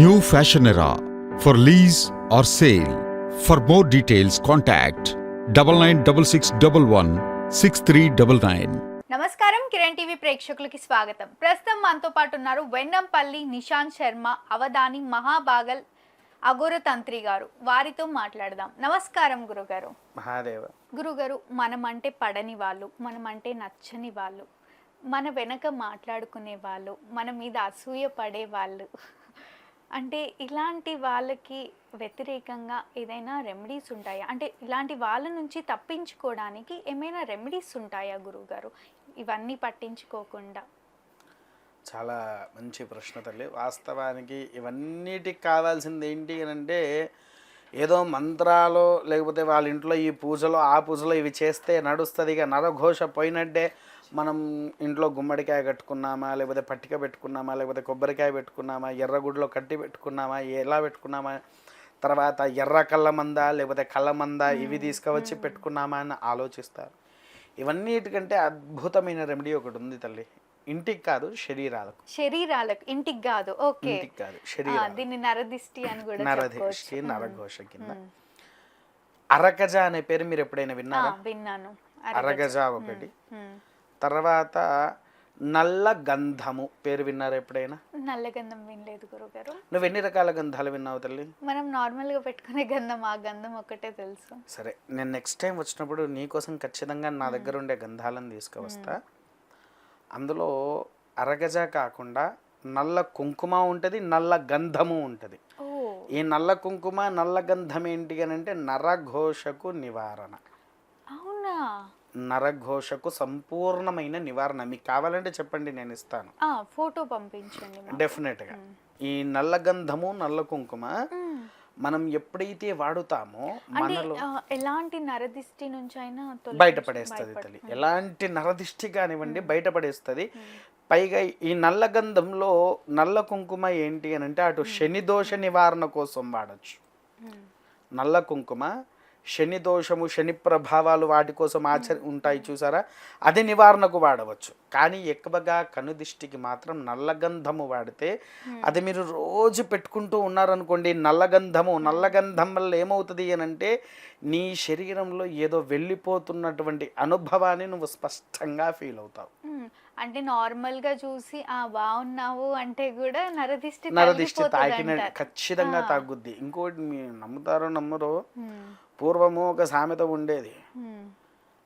New Fashion Era for lease or sale. For more details, contact double nine double six double one six three double nine. నమస్కారం Kiran TV ప్రేక్షకులకి స్వాగతం. ప్రస్తుతం మనతో పాటు ఉన్నారు వెన్నంపల్లి నిశాంత్ శర్మ అవధాని మహాబాగల్ అఘోర తంత్రి గారు. వారితో మాట్లాడదాం. నమస్కారం గురుగారు. మహాదేవ. గురుగారు మనం అంటే పడని వాళ్ళు మనం అంటే నచ్చని వాళ్ళు మన వెనక మాట్లాడుకునే వాళ్ళు మన మీద అసూయ పడే వాళ్ళు. అంటే ఇలాంటి వాళ్ళకి వ్యతిరేకంగా ఏదైనా రెమెడీస్ ఉంటాయా? అంటే ఇలాంటి వాళ్ళ నుంచి తప్పించుకోవడానికి ఏమైనా రెమెడీస్ ఉంటాయా గురువుగారు? ఇవన్నీ పట్టించుకోకుండా. చాలా మంచి ప్రశ్న తల్లి. వాస్తవానికి ఇవన్నిటికి కావాల్సింది ఏంటి అని అంటే ఏదో మంత్రాలు లేకపోతే వాళ్ళ ఇంట్లో ఈ పూజలో ఆ పూజలో ఇవి చేస్తే నడుస్తుంది ఇక నరఘోష పోయినట్టే మనం ఇంట్లో గుమ్మడికాయ కట్టుకున్నామా లేకపోతే పట్టిక పెట్టుకున్నామా లేకపోతే కొబ్బరికాయ పెట్టుకున్నామా ఎర్రగుడిలో కట్టి పెట్టుకున్నామా ఎలా పెట్టుకున్నామా తర్వాత ఎర్ర కళ్ళ మంద లేకపోతే కళ్ళ మంద ఇవి తీసుకువచ్చి పెట్టుకున్నామా అని ఆలోచిస్తారు. ఇవన్నిటికంటే అద్భుతమైన రెమెడీ ఒకటి ఉంది తల్లి. ఇంటికి కాదు శరీరాలకు. శరీరాలకు ఇంటికి కాదు. ఓకే. ఇంటికి కాదు శరీరం దీన్ని నరదిష్టి అని కూడా నరదిష్టి. నరఘోష కింద. అరగజ అనే పేరు మీరు ఎప్పుడైనా విన్నారా? విన్నాను. అరగజ. ఒకటి. తర్వాత నల్ల గంధము. పేరు విన్నారా ఎప్పుడైనా? నల్ల గంధం వినలేదు గురుగారు. నువ్వు ఎన్ని రకాల గంధాలు విన్నావు తల్లి? మనం నార్మల్గా పెట్టుకునే గంధం ఆ గంధం ఒక్కటే తెలుసు. సరే నేను నెక్స్ట్ టైం వచ్చినప్పుడు నీకోసం ఖచ్చితంగా నా దగ్గర ఉండే గంధాలను తీసుకువస్తా. అందులో అరగజ కాకుండా నల్ల కుంకుమ ఉంటుంది నల్ల గంధము ఉంటుంది. ఈ నల్ల కుంకుమ నల్ల గంధం ఏంటి అని అంటే నరఘోషకు నివారణ. నరఘోషకు సంపూర్ణమైన నివారణ. మీకు కావాలంటే చెప్పండి నేను ఇస్తాను. ఫోటో పంపించండి. డెఫినెట్గా ఈ నల్ల గంధము నల్ల కుంకుమ. మనం ఎప్పుడైతే వాడుతామో మనలో ఎలాంటి నరదిష్టి నుంచి అయినా బయటపడేస్తుంది తల్లి. ఎలాంటి నరదిష్టి కానివ్వండి బయటపడేస్తుంది. పైగా ఈ నల్ల గంధంలో నల్ల కుంకుమ ఏంటి అని అంటే అటు శని దోష నివారణ కోసం వాడచ్చు. నల్ల కుంకుమ శని దోషము శని ప్రభావాలు వాటి కోసం ఆచరి ఉంటాయి చూసారా అది నివారణకు వాడవచ్చు కానీ ఎక్కువగా కనుదిష్టికి మాత్రం నల్లగంధము వాడితే అది మీరు రోజు పెట్టుకుంటూ ఉన్నారనుకోండి నల్లగంధము నల్లగంధం వల్ల ఏమవుతుంది అని అంటే నీ శరీరంలో ఏదో వెళ్ళిపోతున్నటువంటి అనుభవాన్ని నువ్వు స్పష్టంగా ఫీల్ అవుతావు. అంటే నార్మల్గా చూసి ఆ బాగున్నావు అంటే కూడా నరదిష్టి నరదిష్టి తాకిన. ఖచ్చితంగా తగ్గుద్ది ఇంకోటి మీరు నమ్ముతారో నమ్మరో మ్మ్. పూర్వము ఒక సామెత ఉండేది.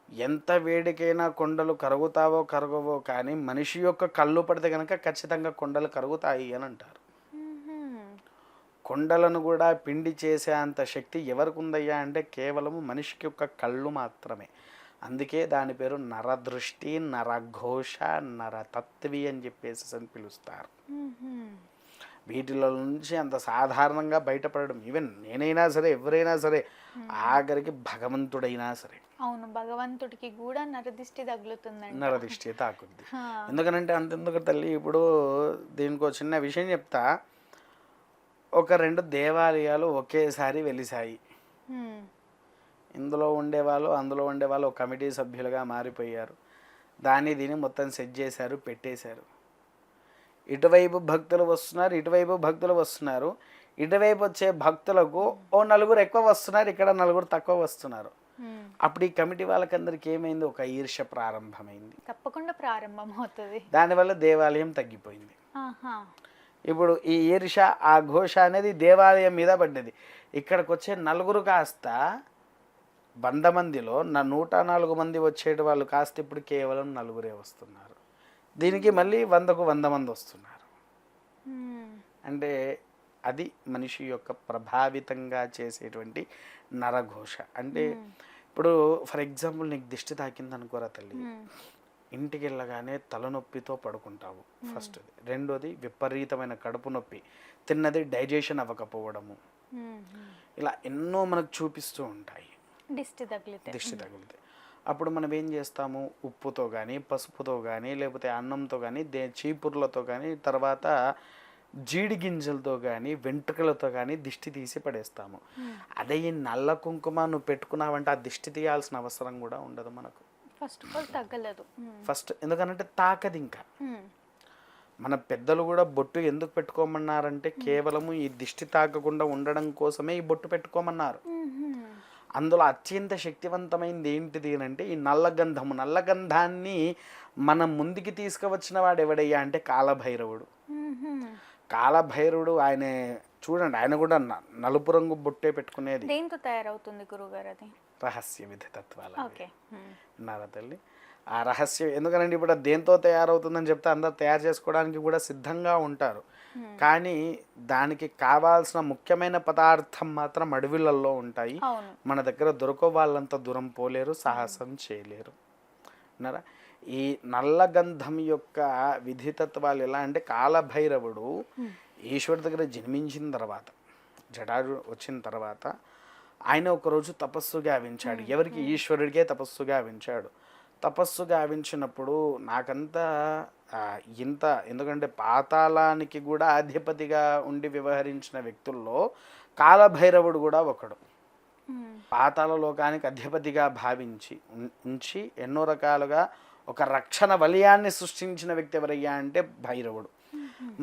ఎంత వేడికైనా కొండలు కరుగుతావో కరగవో కానీ మనిషి యొక్క కళ్ళు పడితే కనుక ఖచ్చితంగా కొండలు కరుగుతాయి అని అంటారు. కొండలను కూడా పిండి చేసే అంత శక్తి ఎవరికి ఉందయ్యా అంటే కేవలం మనిషికి యొక్క కళ్ళు మాత్రమే అందుకే దాని పేరు నరదృష్టి నరఘోష నరతత్వి అని చెప్పేసి అని పిలుస్తారు. వీటిలో నుంచి అంత సాధారణంగా బయటపడడం. ఈవెన్ నేనైనా సరే ఎవరైనా సరే ఆఖరికి భగవంతుడైనా సరే. అవును భగవంతుడికి కూడా నరదిష్టి తగులుతుందండి నరదిష్టి తాకుద్ది. ఎందుకనంటే అంతెందుకు తల్లి ఇప్పుడు దీనికి చిన్న విషయం చెప్తా. ఒక రెండు దేవాలయాలు ఒకేసారి వెలిసాయి. ఇందులో ఉండేవాళ్ళు అందులో ఉండేవాళ్ళు ఒక కమిటీ సభ్యులుగా మారిపోయారు. దాన్ని దీన్ని మొత్తం సెట్ చేశారు పెట్టేశారు. ఇటువైపు భక్తులు వస్తున్నారు ఇటువైపు భక్తులు వస్తున్నారు. ఇటువైపు వచ్చే భక్తులకు ఓ నలుగురు ఎక్కువ వస్తున్నారు ఇక్కడ నలుగురు తక్కువ వస్తున్నారు. అప్పుడు ఈ కమిటీ వాళ్ళకందరికీ ఏమైంది? ఒక ఈర్ష్య ప్రారంభమైంది. తప్పకుండా ప్రారంభం అవుతుంది దానివల్ల దేవాలయం తగ్గిపోయింది. ఇప్పుడు ఈ ఈర్ష ఆ ఘోష అనేది దేవాలయం మీద పడ్డది. ఇక్కడికి వచ్చే నలుగురు కాస్త వంద మందిలో నా నూట నాలుగు మంది వచ్చేటి వాళ్ళు కాస్త ఇప్పుడు కేవలం నలుగురే వస్తున్నారు. దీనికి మళ్ళీ వందకు వంద మంది వస్తున్నారు. అంటే అది మనిషి యొక్క ప్రభావితంగా చేసేటువంటి నరఘోష. అంటే ఇప్పుడు ఫర్ ఎగ్జాంపుల్ నీకు దిష్టి తాకింది అనుకోరా తల్లి. ఇంటికి వెళ్ళగానే తలనొప్పితో పడుకుంటావు ఫస్ట్ రెండోది విపరీతమైన కడుపు నొప్పి. తిన్నది డైజెషన్ అవ్వకపోవడము. ఇలా ఎన్నో మనకు చూపిస్తూ ఉంటాయి. దిష్టి తగిలితే. దిష్టి తగిలితే. అప్పుడు మనం ఏం చేస్తాము? ఉప్పుతో కానీ పసుపుతో కానీ లేకపోతే అన్నంతో కానీ దే చీపుర్లతో కానీ తర్వాత జీడి గింజలతో కానీ వెంట్రుకలతో కానీ దిష్టి తీసి పడేస్తాము. అదే ఈ నల్ల కుంకుమ నువ్వు పెట్టుకున్నావంటే ఆ దిష్టి తీయాల్సిన అవసరం కూడా ఉండదు మనకు. ఫస్ట్ ఆఫ్ ఆల్ తగ్గలేదు. ఫస్ట్ ఎందుకనంటే తాకది ఇంకా. మన పెద్దలు కూడా బొట్టు ఎందుకు పెట్టుకోమన్నారంటే కేవలము ఈ దిష్టి తాకకుండా ఉండడం కోసమే ఈ బొట్టు పెట్టుకోమన్నారు. అందులో అత్యంత శక్తివంతమైనది ఏంటిది అంటే ఈ నల్లగంధము. నల్లగంధాన్ని మన ముందుకి తీసుకువచ్చిన వాడు ఎవడయ్యా అంటే కాలభైరవుడు. కాలభైరవుడు ఆయన చూడండి ఆయన కూడా నలుపు రంగు బొట్టే పెట్టుకునేది. దేంతో తయారవుతుంది గురుగారు అది? రహస్య విధి తత్వాలు. విన్నారా తల్లి ఆ రహస్యం ఎందుకనంటే ఇప్పుడు దేంతో తయారవుతుందని చెప్తే అందరు తయారు చేసుకోవడానికి కూడా సిద్ధంగా ఉంటారు. కానీ దానికి కావాల్సిన ముఖ్యమైన పదార్థం మాత్రం అడవిలలో ఉంటాయి. మన దగ్గర దొరక వాళ్ళంత దూరం పోలేరు సాహసం చేయలేరు. విన్నారా? ఈ నల్లగంధం యొక్క విధితత్వాలు ఎలా అంటే కాలభైరవుడు ఈశ్వరుడి దగ్గర జన్మించిన తర్వాత జటాడు వచ్చిన తర్వాత ఆయన ఒకరోజు తపస్సు గావించాడు. ఎవరికి? ఈశ్వరుడికే తపస్సు గావించాడు. తపస్సు గావించినప్పుడు నాకంతా ఇంత ఎందుకంటే పాతాళానికి కూడా అధిపతిగా ఉండి వ్యవహరించిన వ్యక్తుల్లో కాలభైరవుడు కూడా ఒకడు. పాతాళ లోకానికి అధిపతిగా భావించి ఉంచి ఎన్నో రకాలుగా ఒక రక్షణ వలయాన్ని సృష్టించిన వ్యక్తి ఎవరయ్యా అంటే భైరవుడు.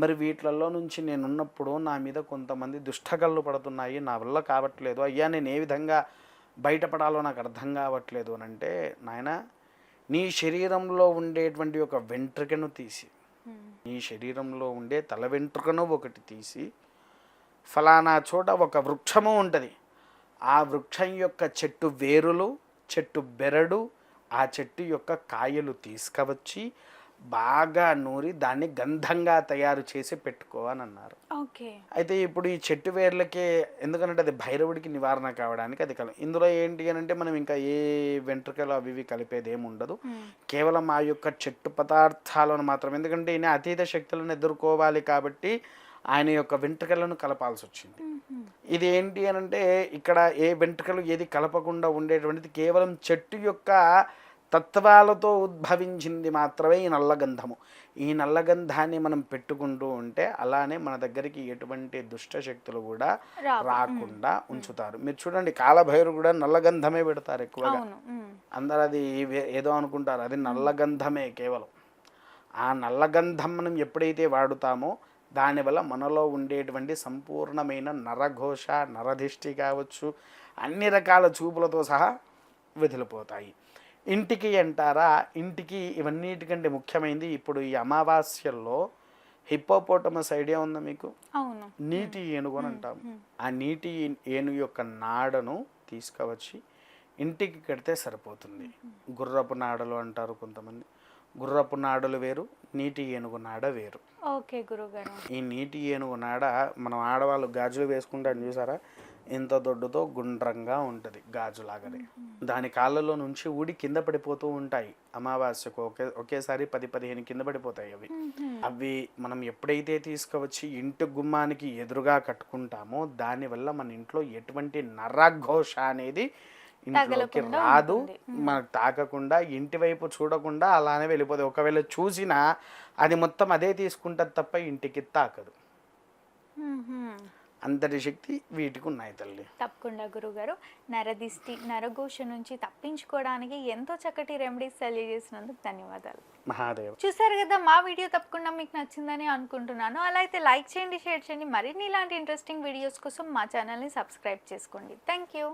మరి వీటిలలో నుంచి నేనున్నప్పుడు నా మీద కొంతమంది దుష్టకళ్ళు పడుతున్నాయి నా వల్ల కావట్లేదు అయ్యా నేను ఏ విధంగా బయటపడాలో నాకు అర్థం కావట్లేదు అని అంటే నాయన నీ శరీరంలో ఉండేటువంటి ఒక వెంట్రుకను తీసి నీ శరీరంలో ఉండే తల వెంట్రుకను ఒకటి తీసి ఫలానా చోట ఒక వృక్షము ఉంటుంది. ఆ వృక్షం యొక్క చెట్టు వేరులు చెట్టు బెరడు ఆ చెట్టు యొక్క కాయలు తీసుకువచ్చి బాగా నూరి దాన్ని గంధంగా తయారు చేసి పెట్టుకో అని అన్నారు. ఓకే. అయితే ఇప్పుడు ఈ చెట్టు వేర్లకే ఎందుకంటే అది భైరవుడికి నివారణ కావడానికి అది కల ఇందులో ఏంటి అని అంటే మనం ఇంకా ఏ వెంట్రుకలు అవి ఇవి కలిపేది ఏమి ఉండదు. కేవలం ఆ యొక్క చెట్టు పదార్థాలను మాత్రం ఎందుకంటే ఈయన అతీత శక్తులను ఎదుర్కోవాలి కాబట్టి ఆయన యొక్క వెంట్రుకలను కలపాల్సి వచ్చింది. ఇది ఏంటి అని అంటే ఇక్కడ ఏ వెంట్రుకలు ఏది కలపకుండా ఉండేటువంటిది కేవలం చెట్టు యొక్క తత్వాలతో ఉద్భవించింది మాత్రమే ఈ నల్లగంధము. ఈ నల్లగంధాన్ని మనం పెట్టుకుంటూ ఉంటే అలానే మన దగ్గరికి ఎటువంటి దుష్ట శక్తులు కూడా. రాకుండా ఉంచుతారు. మీరు చూడండి కాలభైరు కూడా నల్లగంధమే పెడతారు ఎక్కువగా. అందరు అది ఏదో అనుకుంటారు అది నల్లగంధమే కేవలం. ఆ నల్లగంధం మనం ఎప్పుడైతే వాడుతామో దానివల్ల మనలో ఉండేటువంటి సంపూర్ణమైన నరఘోష నరధిష్టి కావచ్చు అన్ని రకాల చూపులతో సహా వదిలిపోతాయి. ఇంటికి అంటారా? ఇంటికి ఇవన్నిటికంటే ముఖ్యమైనది ఇప్పుడు ఈ అమావాస్యల్లో హిప్పోపోటమస్ ఐడియా ఉందా మీకు? నీటి ఏనుగు అని అంటాం. ఆ నీటి ఏనుగు యొక్క నాడను తీసుకువచ్చి ఇంటికి కడితే సరిపోతుంది. గుర్రపు నాడలు అంటారు కొంతమంది. గుర్రపు నాడలు వేరు నీటి ఏనుగు నాడ వేరు. ఓకే గురుగారు. ఈ నీటి ఏనుగు నాడ మనం ఆడవాళ్ళు గాజులు వేసుకుంటాం చూసారా? ఇంత దొడ్డుతో గుండ్రంగా ఉంటుంది గాజులాగానే. దాని కాళ్ళలో నుంచి ఊడి కింద పడిపోతూ ఉంటాయి. అమావాస్యకు ఒకే ఒకేసారి పది పదిహేను కింద పడిపోతాయి అవి. అవి మనం ఎప్పుడైతే తీసుకువచ్చి ఇంటి గుమ్మానికి ఎదురుగా కట్టుకుంటామో దానివల్ల మన ఇంట్లో ఎటువంటి నరఘోష అనేది ఇంట్లోకి రాదు. మనకు తాకకుండా ఇంటి వైపు చూడకుండా అలానే వెళ్ళిపోతుంది ఒకవేళ చూసినా అది మొత్తం అదే తీసుకుంటుంది తప్ప ఇంటికి తాకదు. అంతటి శక్తి వీటికి ఉన్నాయి తల్లి. తప్పకుండా గురుగారు. నరదిష్టి నరఘోష నుంచి తప్పించుకోవడానికి ఎంతో చక్కటి రెమెడీస్ తెలియజేసినందుకు ధన్యవాదాలు. మహాదేవ్. చూసారు కదా మా వీడియో తప్పకుండా మీకు నచ్చిందని అనుకుంటున్నాను. అలా అయితే లైక్ చేయండి షేర్ చేయండి. మరిన్ని ఇలాంటి ఇంట్రెస్టింగ్ వీడియోస్ కోసం మా ఛానల్ని సబ్స్క్రైబ్ చేసుకోండి. Thank you